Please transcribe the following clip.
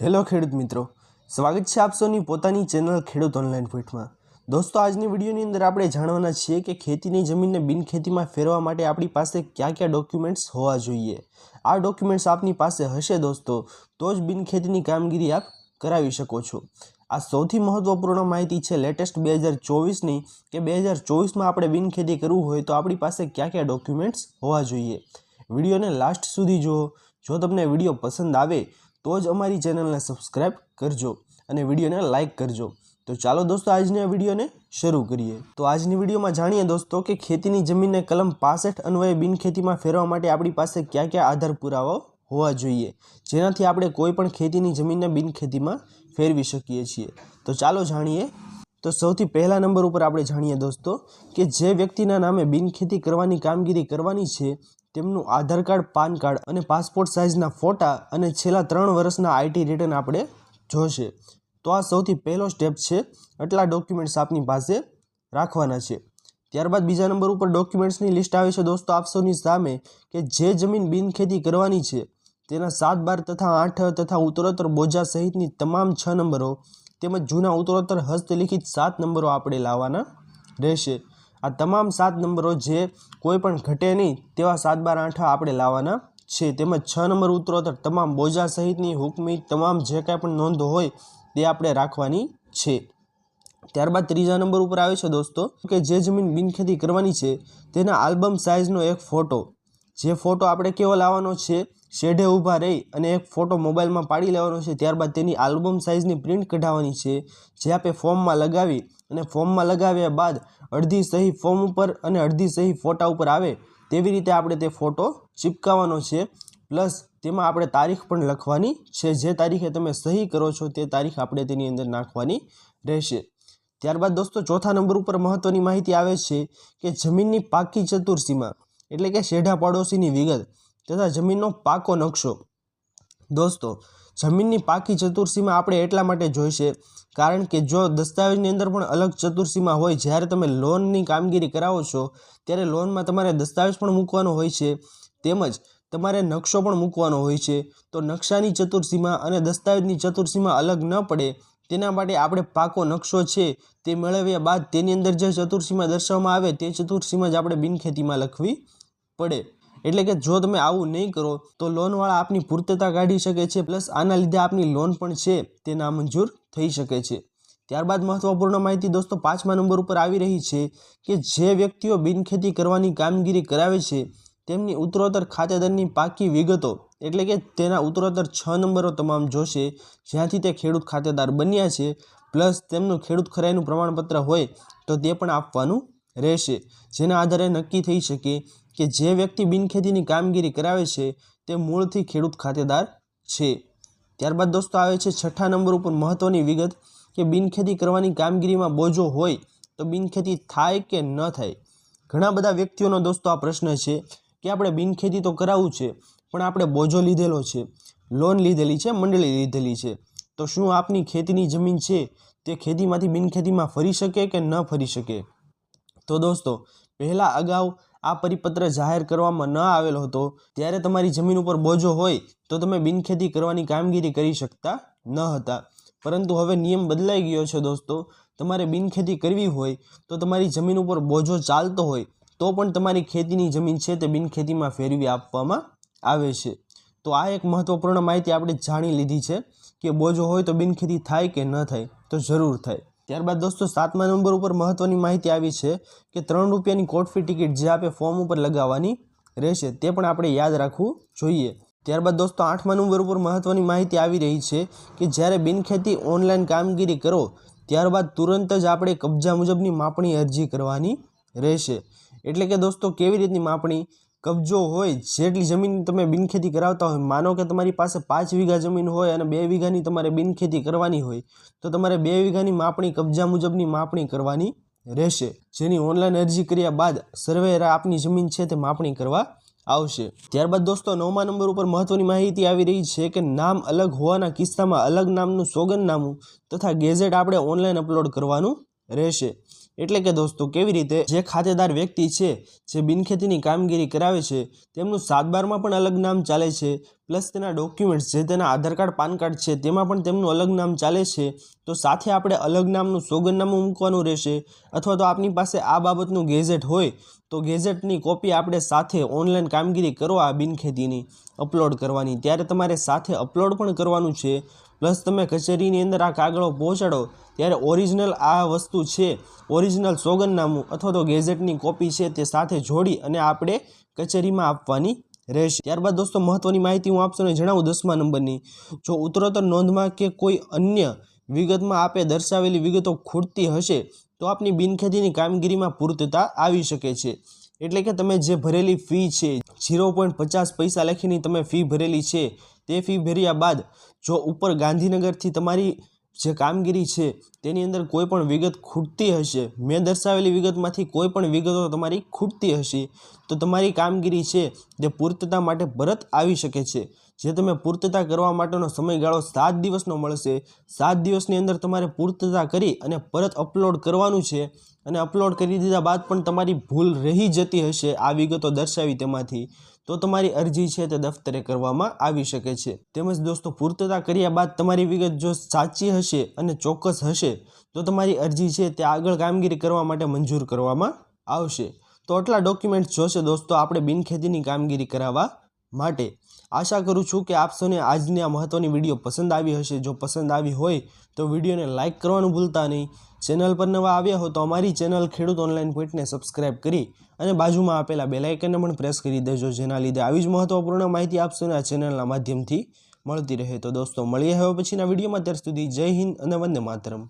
Hello ખેડૂત મિત્રો, સ્વાગત છે આપ પોતાની ચેનલ ખેડૂત ઓનલાઈન ફીટમાં. દોસ્તો, આજની વિડીયોની અંદર આપણે જાણવાના છીએ કે ખેતીની જમીનને બિનખેતીમાં ફેરવા માટે આપણી પાસે કયા કયા ડોક્યુમેન્ટ્સ હોવા જોઈએ. આ ડોક્યુમેન્ટ્સ આપની પાસે હશે દોસ્તો, તો જ બિનખેતીની કામગીરી આપ કરાવી શકો છો. આ સૌથી મહત્વપૂર્ણ માહિતી છે લેટેસ્ટ બે હજાર ચોવીસની, કે બે હજાર ચોવીસમાં આપણે બિનખેતી કરવું હોય તો આપણી પાસે કયા કયા ડોક્યુમેન્ટ્સ હોવા જોઈએ. વિડીયોને લાસ્ટ સુધી જુઓ. જો તમને વીડિયો પસંદ આવે તો જ અમારી ચેનલને સબસ્ક્રાઈબ કરજો અને વિડીયોને લાઇક કરજો. તો ચાલો દોસ્તો, આજની આ વિડીયોને શરૂ કરીએ. તો આજની વિડીયોમાં જાણીએ દોસ્તો કે ખેતીની જમીનને કલમ પાસઠ અન્વયે બિનખેતીમાં ફેરવા માટે આપણી પાસે કયા કયા આધાર પુરાવાઓ હોવા જોઈએ, જેનાથી આપણે કોઈ પણ ખેતીની જમીનને બિનખેતીમાં ફેરવી શકીએ છીએ. તો ચાલો જાણીએ. તો સૌથી પહેલા નંબર ઉપર આપણે જાણીએ દોસ્તો કે જે વ્યક્તિના નામે બિનખેતી કરવાની કામગીરી કરવાની છે તેમનું આધાર કાર્ડ, પાન કાર્ડ અને પાસપોર્ટ સાઇઝના ફોટા અને છેલ્લા ત્રણ વર્ષના આઈટી રિટર્ન આપણે જોશે. તો આ સૌથી પહેલો સ્ટેપ છે, આટલા ડોક્યુમેન્ટ્સ આપની પાસે રાખવાના છે. ત્યારબાદ બીજા નંબર ઉપર ડોક્યુમેન્ટ્સની લિસ્ટ આવે છે. દોસ્તો, આપ સામે કે જે જમીન બિનખેતી કરવાની છે, તેના સાત બાર તથા આઠ તથા ઉત્તરોત્તર બોજા સહિતની તમામ છ નંબરો તેમજ જૂના ઉત્તરોત્તર હસ્તલિખિત સાત નંબરો આપણે લાવવાના રહેશે. આ તમામ સાત નંબરો જે કોઈ પણ ઘટે નહીં તેવા સાત બાર આઠા આપણે લાવવાના છે. તેમજ છ નંબર ઉત્તરોત્તર તમામ બોજા સહિતની હુકમી, તમામ જે કાંઈ પણ નોંધો હોય તે આપણે રાખવાની છે. ત્યારબાદ ત્રીજા નંબર ઉપર આવે છે દોસ્તો, કે જે જમીન બિનખેતી કરવાની છે તેના આલ્બમ સાઇઝનો એક ફોટો જે ફોટો આપણે કેવો લાવવાનો છે, શેઢે ઊભા રહી અને એક ફોટો મોબાઈલમાં પાડી લેવાનો છે, ત્યારબાદ તેની આલ્બમ સાઇઝની પ્રિન્ટ કઢાવવાની છે, જે આપણે ફોર્મમાં લગાવી અને ફોર્મમાં લગાવ્યા બાદ અડધી સહી ફોર્મ ઉપર અને અડધી સહી ફોટા ઉપર આવે, તેવી રીતે આપણે તે ફોટો ચિપકાવવાનો છે. પ્લસ તેમાં આપણે તારીખ પણ લખવાની છે, જે તારીખે તમે સહી કરો છો તે તારીખ આપણે તેની અંદર નાખવાની રહેશે. ત્યારબાદ દોસ્તો, ચોથા નંબર ઉપર મહત્ત્વની માહિતી આવે છે કે જમીનની પાકી ચતુર્સીમાં એટલે કે શેઢા પડોશીની વિગત તથા જમીનનો પાકો નકશો. દોસ્તો, જમીનની પાકી ચતુર્સીમાં આપણે એટલા માટે જોઈશે કારણ કે જો દસ્તાવેજની અંદર પણ અલગ ચતુર્સીમાં હોય જ્યારે તમે લોનની કામગીરી કરાવો છો ત્યારે લોનમાં તમારે દસ્તાવેજ પણ મૂકવાનો હોય છે તેમજ તમારે નકશો પણ મૂકવાનો હોય છે. તો નકશાની ચતુર્સીમાં અને દસ્તાવેજની ચતુર્સીમાં અલગ ન પડે તેના માટે આપણે પાકો નકશો છે તે મેળવ્યા બાદ તેની અંદર જે ચતુર્સીમાં દર્શાવવામાં આવે તે ચતુર્સીમાં જ આપણે બિનખેતીમાં લખવી પડે. એટલે કે જો તમે આવું નહીં કરો, તો લોનવાળા આપની પૂર્તતા કાઢી શકે છે પ્લસ આના લીધે આપની લોન પણ છે, તે નામંજૂર થઈ શકે છે. ત્યારબાદ મહત્વપૂર્ણ માહિતી દોસ્તો પાંચમા નંબર ઉપર આવી રહી છે કે જે વ્યક્તિઓ બિનખેતી કરવાની કામગીરી કરાવે છે, તેમની ઉત્તરોત્તર ખાતેદારની પાકી વિગતો, એટલે કે તેના ઉત્તરોત્તર છ નંબરો તમામ જોશે, જ્યાંથી તે ખેડૂત ખાતેદાર બન્યા છે પ્લસ તેમનું ખેડૂત ખરાઈનું પ્રમાણપત્ર હોય, તો તે પણ આપવાનું રહેશે, જેના આધારે નક્કી થઈ શકે કે જે વ્યક્તિ બિનખેતીની કામગીરી કરાવે છે, તે મૂળથી ખેડૂત ખાતેદાર છે. ત્યારબાદ દોસ્તો, આવે છે છઠ્ઠા નંબર ઉપર મહત્ત્વની વિગત કે બિનખેતી કરવાની કામગીરીમાં બોજો હોય તો બિનખેતી થાય કે ન થાય? ઘણા બધા વ્યક્તિઓનો દોસ્તો આ પ્રશ્ન છે કે આપણે બિનખેતી તો કરાવવું છે, પણ આપણે બોજો લીધેલો છે, લોન લીધેલી છે, મંડળી લીધેલી છે. તો શું આપની ખેતીની જમીન છે, તે ખેતીમાંથી બિનખેતીમાં ફરી શકે કે ન ફરી શકે? તો દોસ્તો, પહેલાં અગાઉ આ પરિપત્ર જાહેર કરવામાં ન આવેલો હતો, ત્યારે તમારી જમીન ઉપર બોજો હોય તો તમે બિનખેતી કરવાની કામગીરી કરી શકતા ન હતા. પરંતુ હવે નિયમ બદલાઈ ગયો છે દોસ્તો. તમારે બિનખેતી કરવી હોય તો તમારી જમીન ઉપર બોજો ચાલતો હોય તો પણ તમારી ખેતીની જમીન છે તે બિનખેતીમાં ફેરવી આપવામાં આવે છે. તો આ એક મહત્ત્વપૂર્ણ માહિતી આપણે જાણી લીધી છે કે બોજો હોય તો બિનખેતી થાય કે ન થાય તો જરૂર થાય. ત્યારબાદ દોસ્તો, સાતમા નંબર ઉપર મહત્ત્વની માહિતી આવી છે કે ત્રણ રૂપિયાની કોટફી ટિકિટ જે આપણે ફોર્મ ઉપર લગાવવાની રહેશે, તે પણ આપણે યાદ રાખવું જોઈએ. ત્યારબાદ દોસ્તો, આઠમા નંબર ઉપર મહત્ત્વની માહિતી આવી રહી છે કે જ્યારે બિનખેતી ઓનલાઈન કામગીરી કરો, ત્યારબાદ તુરંત જ આપણે કબજા મુજબની માપણી અરજી કરવાની રહેશે. એટલે કે દોસ્તો, કેવી રીતની માપણી? કબજો હોય, જેટલી જમીન તમે બિનખેતી કરાવતા હોય, માનો કે તમારી પાસે પાંચ વીઘા જમીન હોય અને બે વીઘાની તમારે બિનખેતી કરવાની હોય, તો તમારે બે વીઘાની માપણી, કબજા મુજબની માપણી કરવાની રહેશે. જેની ઓનલાઈન અરજી કર્યા બાદ સર્વેરા આપની જમીન છે તે માપણી કરવા આવશે. ત્યારબાદ દોસ્તો, નવમા નંબર ઉપર મહત્વની માહિતી આવી રહી છે કે નામ અલગ હોવાના કિસ્સામાં અલગ નામનું સોગંદનામું તથા ગેઝેટ આપણે ઓનલાઈન અપલોડ કરવાનું રહેશે. એટલે કે દોસ્તો, કેવી રીતે? જે ખાતેદાર વ્યક્તિ છે, જે બિનખેતીની કામગીરી કરાવે છે, તેમનું સાતબારમાં પણ અલગ નામ ચાલે છે, પ્લસ તેના ડોક્યુમેન્ટ્સ, જે તેના આધાર કાર્ડ, પાન કાર્ડ છે, તેમાં પણ તેમનું અલગ નામ ચાલે છે, તો સાથે આપણે અલગ નામનું સોગંદનામું મૂકવાનું રહેશે, અથવા તો આપની પાસે આ બાબતનું ગેઝેટ હોય, તો ગેઝેટની કોપી આપણે સાથે ઓનલાઈન કામગીરી કરવા બિનખેતીની અપલોડ કરવાની. ત્યારે તમારે સાથે અપલોડ પણ કરવાનું છે પ્લસ તમે કચેરીની અંદર આ કાગળો પહોંચાડો, ત્યારે ઓરિજિનલ આ વસ્તુ છે. ઓરિજિનલ સોગંદનામું અથવા તો ગેઝેટની કોપી છે તે સાથે જોડી અને આપણે કચેરીમાં આપવાની રહેશે. ત્યારબાદ દોસ્તો મહત્ત્વની માહિતી હું આપશોને જણાવું દસમા નંબરની. જો ઉત્તરોત્તર નોંધમાં કે કોઈ અન્ય વિગતમાં આપે દર્શાવેલી વિગતો ખૂટતી હશે, તો આપની બિનખેતીની કામગીરીમાં પૂર્તતા આવી શકે છે. એટલે કે તમે જે ભરેલી ફી છે ઝીરો પોઈન્ટ પચાસ પૈસા લખીને તમે ફી ભરેલી છે તે ફી ભર્યા બાદ જો ઉપર ગાંધીનગરથી તમારી જે કામગીરી છે, તેની અંદર કોઈ પણ વિગત ખૂટતી હશે. મેં દર્શાવેલી વિગતમાંથી કોઈ પણ વિગતો તમારી ખૂટતી હશે. તો તમારી કામગીરી છે તે પૂર્તતા માટે પરત આવી શકે છે. જે તમે પૂર્તતા કરવા માટેનો સમયગાળો સાત દિવસનો મળશે. સાત દિવસની અંદર તમારે પૂર્તતા કરી અને પરત અપલોડ કરવાનું છે. અને અપલોડ કરી દીધા બાદ પણ તમારી ભૂલ રહી જતી હશે આ વિગતો દર્શાવી તેમાંથી. તો તમારી અરજી છે તે દફતરે કરવામાં આવી શકે છે. તેમજ દોસ્તો, પૂર્તતા કર્યા બાદ તમારી વિગત જો સાચી હશે અને ચોક્કસ હશે, તો તમારી અરજી છે તે આગળ કામગીરી કરવા માટે મંજૂર કરવામાં આવશે. તો આટલા ડોક્યુમેન્ટ્સ જોશે દોસ્તો આપણે બિનખેતીની કામગીરી કરાવવા માટે. આશા કરું છું કે આપ આજની આ મહત્ત્વની વીડિયો પસંદ આવી હશે. જો પસંદ આવી હોય તો વિડીયોને લાઇક કરવાનું ભૂલતા નહીં. ચેનલ પર નવા આવ્યા હો તો અમારી ચેનલ ખેડૂત ઓનલાઈન પોઈન્ટને સબસ્ક્રાઇબ કરી અને બાજુમાં આપેલા બેલાઇકનને પણ પ્રેસ કરી દેજો. જેના લીધે આવી જ મહત્ત્વપૂર્ણ માહિતી આપશો આ ચેનલના માધ્યમથી મળતી રહે. તો દોસ્તો, મળીએ હવે પછીના વિડીયોમાં. ત્યાર સુધી જય હિન્દ અને વંદે માતરમ.